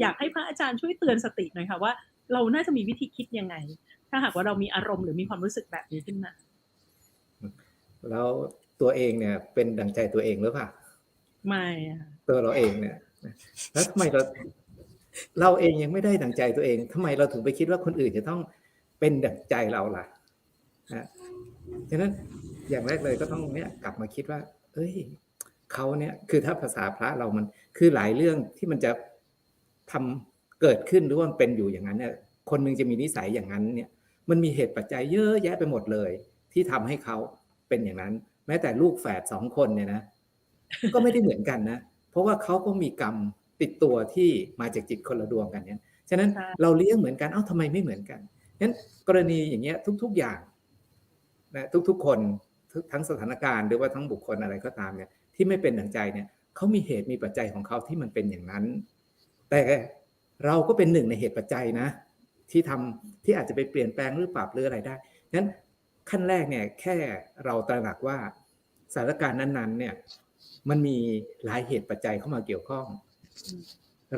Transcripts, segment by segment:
อยากให้พระอาจารย์ช่วยเตือนสติหน่อยค่ะว่า เราน่าจะมีวิธีคิดยังไง ถ้าหากว่าเรามีอารมณ์หรือมีความรู้สึกแบบนี้ขึ้นมาแล้วตัวเองเนี่ยเป็นดังใจตัวเองหรือเปล่าไม่อะค่ะตัวเราเองเนี่ยแล้วทำไมเราเราเองยังไม่ได้ดังใจตัวเองทำไมเราถึงไปคิดว่าคนอื่นจะต้องเป็นดังใจเราล่ะนะฉะนั้นอย่างแรกเลยก็ต้องเนี่ยกลับมาคิดว่า เอ้ยเขาเนี่ยคือถ้าภาษาพระเรามันคือหลายเรื่องที่มันจะ ทำเกิดขึ้นหรือว่ามันเป็นอยู่อย่างนั้นเนี่ยคนหนึงจะมีนิสัยอย่างนั้นเนี่ยมันมีเหตุปัจจัยเยอะแยะไปหมดเลย ที่ทำให้เขาเป็นอย่างนั้น แม้แต่ลูกแฝดสองคนเนี่ยนะ ก็ไม่ได้เหมือนกันนะ เพราะว่าเขาก็มีกรรมติดตัวที่มาจากจิตคนละดวงกันเนี่ยฉะนั้นใช่เราเลี้ยงเหมือนกันเอ้าทำไมไม่เหมือนกันงั้นกรณีอย่างเงี้ยทุก ๆอย่างนะทุกๆคนทุกทั้งสถานการณ์หรือว่าทั้งบุคคลอะไรก็ตามเนี่ยที่ไม่เป็นดังใจเนี่ยเขามีเหตุมีปัจจัยของเขาที่มันเป็นอย่างนั้น แต่เราก็เป็นหนึ่งในเหตุปัจจัยนะ ที่ทำที่อาจจะไปเปลี่ยนแปลงหรือปรับหรืออะไรได้งั้นขั้นแรกเนี่ยแค่เราตระหนักว่าสถานการณ์นั้นๆ เนี่ยมันมีหลายเหตุปัจจัยเข้ามาเกี่ยวข้อง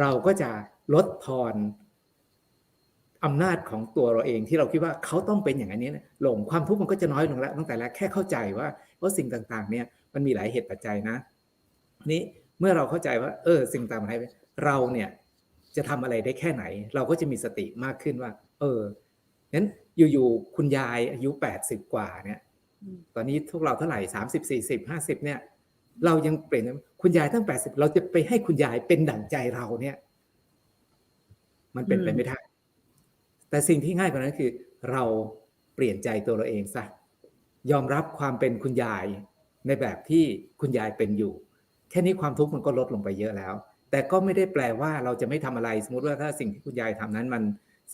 เราก็จะลดทอนอำนาจของตัวเราเองที่เราคิดว่าเขาต้องเป็นอย่างนี้นี่ยลงความทุกข์มันก็จะน้อยลงแล้วตั้งแต่แรกแค่เข้าใจว่าว่าสิ่งต่างๆ เนี่ยมันมีหลายเหตุปัจจัยนะ นี้เมื่อเราเข้าใจว่า เออ สิ่งต่างๆอะไรเราเนี่ย จะทำอะไรได้แค่ไหน เราก็จะมีสติมากขึ้นว่า เอองั้นอยู่ๆคุณยายอายุแปดสิบกว่าเนี่ยอืมตอนนี้ทุกเราเท่าไหร่สามสิบสี่สิบห้าสิบเนี่ย เรายังเปลี่ยนคุณยายตั้งแปดสิบเราจะไปให้คุณยายเป็นดั่งใจเราเนี่ย มันเป็นไปไม่ได้แต่สิ่งที่ง่ายกว่านั้นคือ เราเปลี่ยนใจตัวเราเองซะยอมรับความเป็นคุณยายในแบบที่คุณยายเป็นอยู่ แค่นี้ความทุกข์มันก็ลดลงไปเยอะแล้ว แต่ก็ไม่ได้แปลว่าเราจะไม่ทำอะไร สมมติว่าถ้าสิ่งที่คุณยายทำนั้น มัน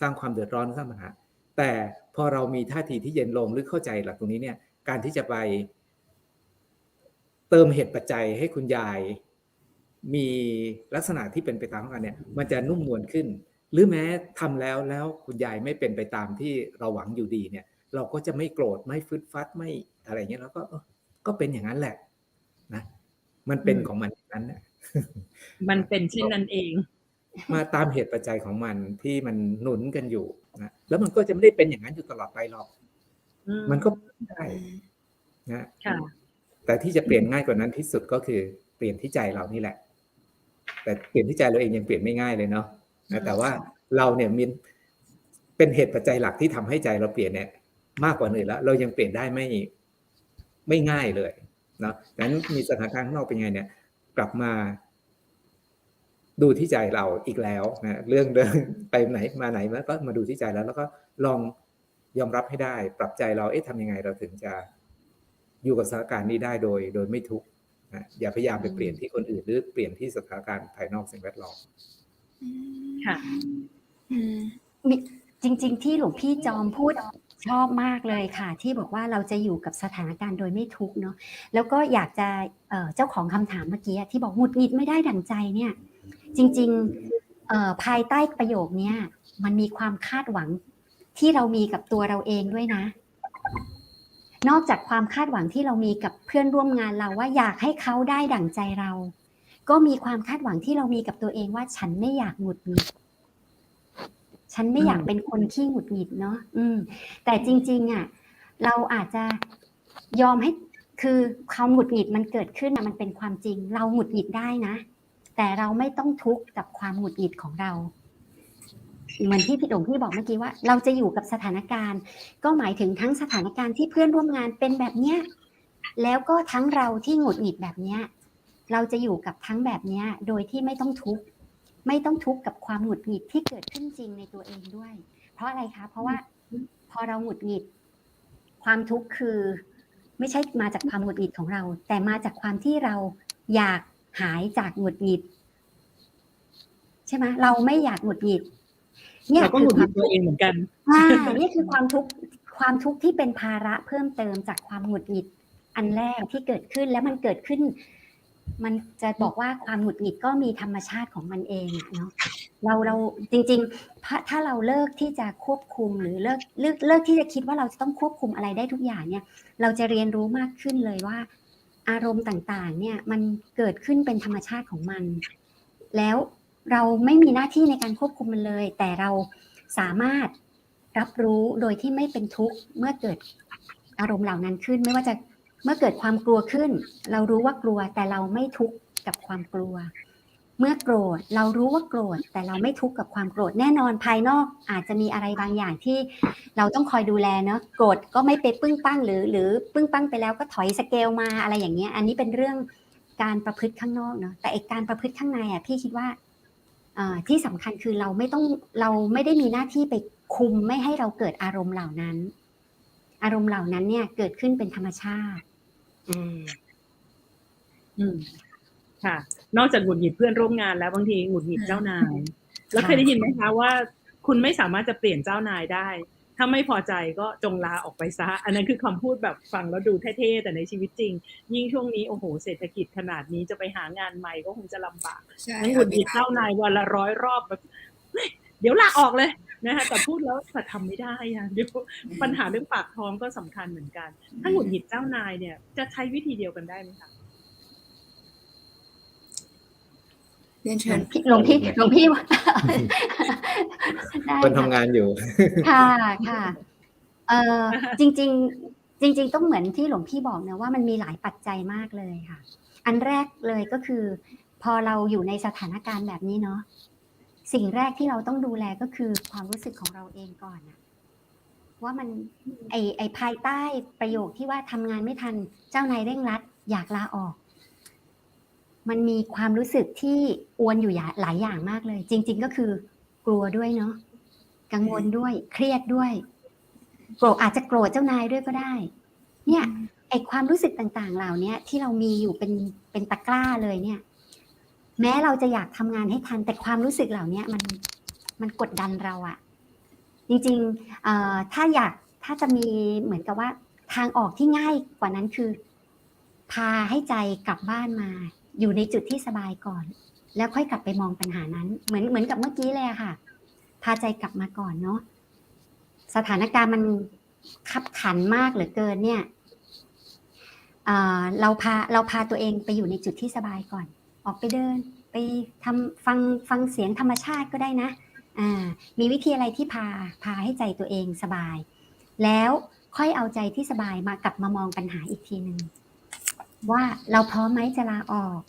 สร้างความเดือดร้อนสร้างปัญหาแต่พอเรามีท่าทีที่เย็นลงหรือเข้าใจหลักตรงนี้เนี่ย การที่จะไป เติมเหตุปัจจัยให้คุณยาย มีลักษณะที่เป็นไปตามกันเนี่ย มันจะนุ่มนวลขึ้น หรือแม้ทำแล้วแล้วคุณยายไม่เป็นไปตามที่เราหวังอยู่ดีเนี่ย เราก็จะไม่โกรธไม่ฟึดฟัดไม่อะไรเงี้ยแล้วก็ก็เป็นอย่างนั้นแหละ นะ มันเป็นของมันอย่างนั้นนะ มันเป็นเช่นนั้นเอง มาตามเหตุปัจจัยของมันที่มันหนุนกันอยู่นะแล้วมันก็จะไม่ได้เป็นอย่างนั้นอยู่ตลอดไปหรอกอืมันก็ได้นะค่ะแต่ที่จะเปลี่ยนง่ายกว่านั้นที่สุดก็คือ เปลี่ยนที่ใจเรานี่แหละ แต่เปลี่ยนที่ใจเราเองยังเปลี่ยนไม่ง่ายเลยเนาะนะแต่ว่าเราเนี่ยมีเป็นเหตุปัจจัยหลักที่ทำให้ใจเราเปลี่ยนเนี่ย มากกว่าอื่นแล้ว เรายังเปลี่ยนได้ไม่ไม่ง่ายเลยเนาะดังนั้นมีสถานการณ์ข้างนอกเป็นไงเนี่ย กลับมา ดูที่ใจเราอีกแล้วนะเรื่องเดินไปไหนมาไหนแล้วก็มาดูที่ใจแล้ว แล้วก็ลองยอมรับให้ได้ ปรับใจเราเอ๊ะทำยังไงเราถึงจะอยู่กับสถานการณ์นี้ได้โดย โดยไม่ทุกข์นะอย่าพยายามไปเปลี่ยนที่คนอื่นหรือเปลี่ยนที่สถานการณ์ภายนอกสิ่งแวดล้อมค่ะอืมมีจริง ๆ ที่หลวงพี่จอมพูด ชอบมากเลยค่ะ ที่บอกว่าเราจะอยู่กับสถานการณ์โดยไม่ทุกข์เนาะแล้วก็อยากจะเอ่อเจ้าของคำถามเมื่อกี้ที่บอกหงุดหงิดไม่ได้ดั่งใจเนี่ย จริงๆเอ่อภายใต้ประโยคเนี้ยมันมีความคาดหวังที่เรามีกับตัวเราเองด้วยนะ นอกจากความคาดหวังที่เรามีกับเพื่อนร่วมงานเราว่าอยากให้เขาได้ดั่งใจเรา ก็มีความคาดหวังที่เรามีกับตัวเองว่าฉันไม่อยากหงุดหงิด ฉันไม่อยากเป็นคนขี้หงุดหงิดเนาะอืม แต่จริง ๆอะเราอาจจะยอมให้คือความหงุดหงิดมันเกิดขึ้นนะมันเป็นความจริง เราหงุดหงิดได้นะ แต่เราไม่ต้องทุกข์กับความหงุดหงิดของเรา เหมือนที่พี่หลวงพี่บอกเมื่อกี้ว่า เราจะอยู่กับสถานการณ์ ก็หมายถึงทั้งสถานการณ์ที่เพื่อนร่วมงานเป็นแบบเนี้ยแล้วก็ทั้งเราที่หงุดหงิดแบบเนี้ย เราจะอยู่กับทั้งแบบเนี้ย โดยที่ไม่ต้องทุกข์ ไม่ต้องทุกข์กับความหงุดหงิดที่เกิดขึ้นจริงในตัวเองด้วย เพราะอะไรคะ เพราะว่าพอเราหงุดหงิด ความทุกข์คือ ไม่ใช่มาจากความหงุดหงิดของเรา แต่มาจากความที่เราอยากหายจากหงุดหงิด ใช่ไหมเราไม่อยากหงุดหงิดเนี่ยเราก็หคืงุอดคหงิวาดมตัวเองเหมือนกันอ่านี่คือความทุกข์ความทุกข์ที่เป็นภาระเพิ่มเติมจากความหงุดหงิดอันแรกที่เกิดขึ้นแล้วมันเกิดขึ้น มันจะบอกว่าความหงุดหงิดก็มีธรรมชาติของมันเองอะเนาะเราเราจริงๆถ้าถ้าเราเลิกที่จะควบคุมหรือเลิกเลิกเลิกที่จะคิดว่าเราจะต้องควบคุมอะไรได้ทุกอย่างเนี่ย เราจะเรียนรู้มากขึ้นเลยว่า อารมณ์ต่างๆ เนี่ยมันเกิดขึ้นเป็นธรรมชาติของมัน แล้วเราไม่มีหน้าที่ในการควบคุมมันเลย แต่เราสามารถรับรู้โดยที่ไม่เป็นทุกข์เมื่อเกิดอารมณ์เหล่านั้นขึ้น ไม่ว่าจะ เมื่อเกิดความกลัวขึ้น เรารู้ว่ากลัวแต่เราไม่ทุกข์กับความกลัว เมื่อโกรธเรารู้ว่าโกรธ แต่เราไม่ทุกข์กับความโกรธแน่นอนภายนอกอาจจะมีอะไรบางอย่างที่เราต้องคอยดูแลเนาะโกรธก็ไม่ไปปึ้งปั้งหรือ หรือปึ้งปั้งไปแล้วก็ถอยสเกลมาอะไรอย่างเงี้ย อันนี้เป็นเรื่องการประพฤติข้างนอกเนาะแต่ไอการประพฤติข้างในอะพี่คิดว่าที่สำคัญคือเราไม่ต้องเราไม่ได้มีหน้าที่ไปคุมไม่ให้เราเกิดอารมณ์เหล่านั้น อารมณ์เหล่านั้นเนี่ยเกิดขึ้นเป็นธรรมชาติ อ่าอืม ค่ะ นอกจากหงุดหงิดเพื่อนร่วมงานแล้วบางทีหงุดหงิดเจ้านาย แล้วเคยได้ยินไหมคะว่า คุณไม่สามารถจะเปลี่ยนเจ้านายได้ ถ้าไม่พอใจก็จงลาออกไปซะ อันนั้นคือคำพูดแบบฟังแล้วดูเท่ๆ แต่ในชีวิตจริง ยิ่งช่วงนี้โอ้โหเศรษฐกิจขนาดนี้จะไปหางานใหม่ก็คงจะลำบากใช่งั้นหงุดหงิดเจ้านายวันละร้อยรอบแบบเฮ้ยเดี๋ยวลาออกเลย นะคะแต่พูดแล้วแต่ทำไม่ได้อะเดี๋ยวปัญหาเรื่องปากท้องก็สำคัญเหมือนกัน ถ้าหงุดหงิดเจ้านายเนี่ยจะใช้วิธีเดียวกันได้ไหมคะ เรียนเชิญพี่หลวงพี่หลวงพี่ว่าได้คนทำค่ะงานอยู่ ค่ะค่ะเออจริงๆ จริง ๆ ต้องเหมือนที่หลวงพี่บอกนะว่ามันมีหลายปัจจัยมากเลยค่ะ อันแรกเลยก็คือ พอเราอยู่ในสถานการณ์แบบนี้เนาะ สิ่งแรกที่เราต้องดูแลก็คือความรู้สึกของเราเองก่อนอะว่ามันไอไอภายใต้ประโยคที่ว่าทำงานไม่ทันเจ้านายเร่งรัด อยากลาออก มันมีความรู้สึกที่อวนอยู่หลายอย่างมากเลย จริง ๆ ก็คือกลัวด้วยเนาะกังวลด้วยเครียดด้วยโกรธอาจจะโกรธเจ้านายด้วยก็ได้ เนี่ยไอความรู้สึกต่างๆ เหล่านี้ที่เรามีอยู่เป็นเป็นตะกร้าเลยเนี่ย แม้เราจะอยากทำงานให้ทัน แต่ความรู้สึกเหล่านี้มันมันกดดันเราอะจริงๆถ้าอยากถ้าจะมีเหมือนกับว่าทางออกที่ง่ายกว่านั้นคือ พาให้ใจกลับบ้านมา อยู่ในจุดที่สบายก่อน แล้วค่อยกลับไปมองปัญหานั้น เหมือนเหมือนกับเมื่อกี้เลยค่ะ พาใจกลับมาก่อนเนาะสถานการณ์มันขับขันมากเหลือเกินเนี่ยเเราพาเราพาตัวเองไปอยู่ในจุดที่สบายก่อน ออกไปเดิน ไปทำฟังฟังเสียงธรรมชาติก็ได้นะอ่ามีวิธีอะไรที่พาพาให้ใจตัวเองสบาย แล้วค่อยเอาใจที่สบายมากลับมามองปัญหาอีกทีหนึ่งว่าเราพร้อมไหมจะลาออก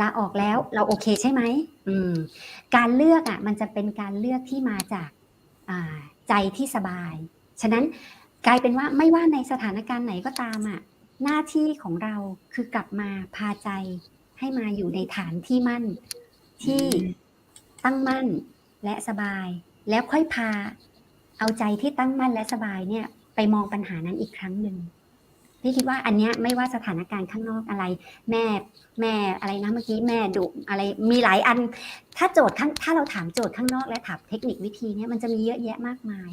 ลาออกแล้วเราโอเคใช่ไหมอืม การเลือกอะ มันจะเป็นการเลือกที่มาจากอ่าใจที่สบาย ฉะนั้นกลายเป็นว่าไม่ว่าในสถานการณ์ไหนก็ตามอะ หน้าที่ของเราคือกลับมาพาใจให้มาอยู่ในฐานที่มั่น ที่ตั้งมั่นและสบาย แล้วค่อยพา เอาใจที่ตั้งมั่นและสบายเนี่ย ไปมองปัญหานั้นอีกครั้งหนึ่งพี่คิดว่าอันเนี้ยไม่ว่าสถานการณ์ข้างนอกอะไร แม่แม่อะไรนะเมื่อกี้แม่ดุอะไรมีหลายอัน ถ้าโจทย์ข้างถ้าเราถามโจทย์ข้างนอกและถามเทคนิควิธีเนี่ยมันจะมีเยอะแยะมากมาย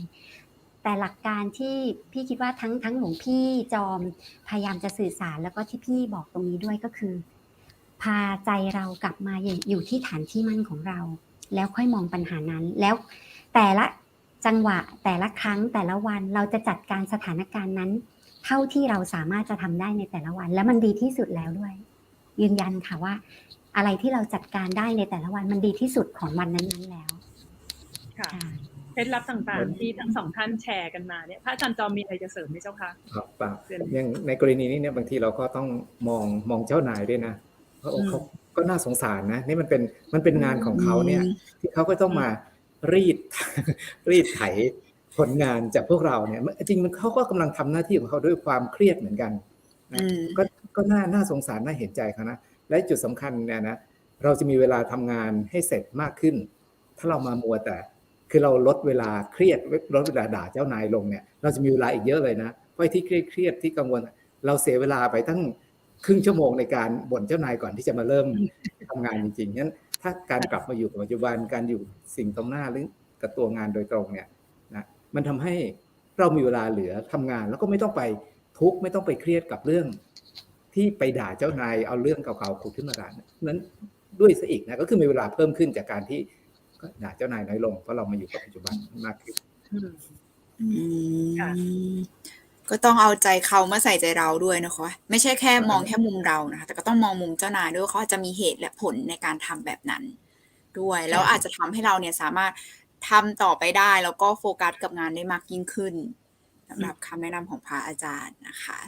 แต่หลักการที่พี่คิดว่าทั้งทั้งหลวงพี่จอมพยายามจะสื่อสารแล้วก็ที่พี่บอกตรงนี้ด้วยก็คือ พาใจเรากลับมาอยู่อยู่ที่ฐานที่มั่นของเรา แล้วค่อยมองปัญหานั้น แล้วแต่ละจังหวะแต่ละครั้งแต่ละวันเราจะจัดการสถานการณ์นั้น เท่าที่เราสามารถจะทำได้ในแต่ละวัน และมันดีที่สุดแล้วด้วย ยืนยันค่ะว่า อะไรที่เราจัดการได้ในแต่ละวันมันดีที่สุดของวันนั้นๆแล้วค่ะค่ะ เคล็ดลับต่างๆ ที่ทั้งสองท่านแชร์กันมาเนี่ยพระอาจารย์จอมมีอะไรจะเสริมไหมเจ้าคะครับเปล่าเชิญอย่างในกรณีนี้เนี่ยบางทีเราก็ต้องมองมองเจ้านายด้วยนะเพราะอืมเขาก็น่าสงสารนะนี่มันเป็นมันเป็นงานของเขาเนี่ย ที่เขาก็ต้องมารีดรีดไถผลงานจากพวกเราเนี่ยจริงๆมันเขาก็กำลังทำหน้าที่ของเขาด้วยความเครียดเหมือนกันนะอืมก็ก็น่าน่าสงสารน่าเห็นใจเขานะและจุดสำคัญเนี่ยนะเราจะมีเวลาทำงานให้เสร็จมากขึ้น ถ้าเรามามัวแต่ คือเราลดเวลาเครียดลดเวลาด่าเจ้านายลงเนี่ยเราจะมีเวลาอีกเยอะเลยนะเพราะไอ้ที่เครียดเครียดที่กังวล เราเสียเวลาไปตั้งครึ่งชั่วโมงในการบ่นเจ้านายก่อนที่จะมาเริ่มทำงานจริงๆงั้นถ้าการกลับมาอยู่กับปัจจุบันการอยู่สิ่งตรงหน้าหรือกับตัวงานโดยตรงเนี่ยนะมันทำให้เรามีเวลาเหลือทำงาน แล้วก็ไม่ต้องไปทุกข์ไม่ต้องไปเครียดกับเรื่อง ที่ไปด่าเจ้านายเอาเรื่องเก่าๆขุดขึ้นมาด่านั้นด้วยซะอีกนะก็คือมีเวลาเพิ่มขึ้นจากการที่ ก็ด่าเจ้านายน้อยลงเพราะเรามาอยู่กับปัจจุบันมากขึ้นอืมอืมค่ะก็ต้องเอาใจเขามาใส่ใจเราด้วยนะคะ ไม่ใช่แค่มองแค่มุมเรานะคะแต่ก็ต้องมองมุมเจ้านายด้วยว่าเขาอาจจะมีเหตุและผลในการทำแบบนั้น ด้วย แล้วอาจจะทำให้เราเนี่ยสามารถทำต่อไปได้ แล้วก็โฟกัสกับงานได้มากยิ่งขึ้นสำหรับคำแนะนำของพระอาจารย์นะคะ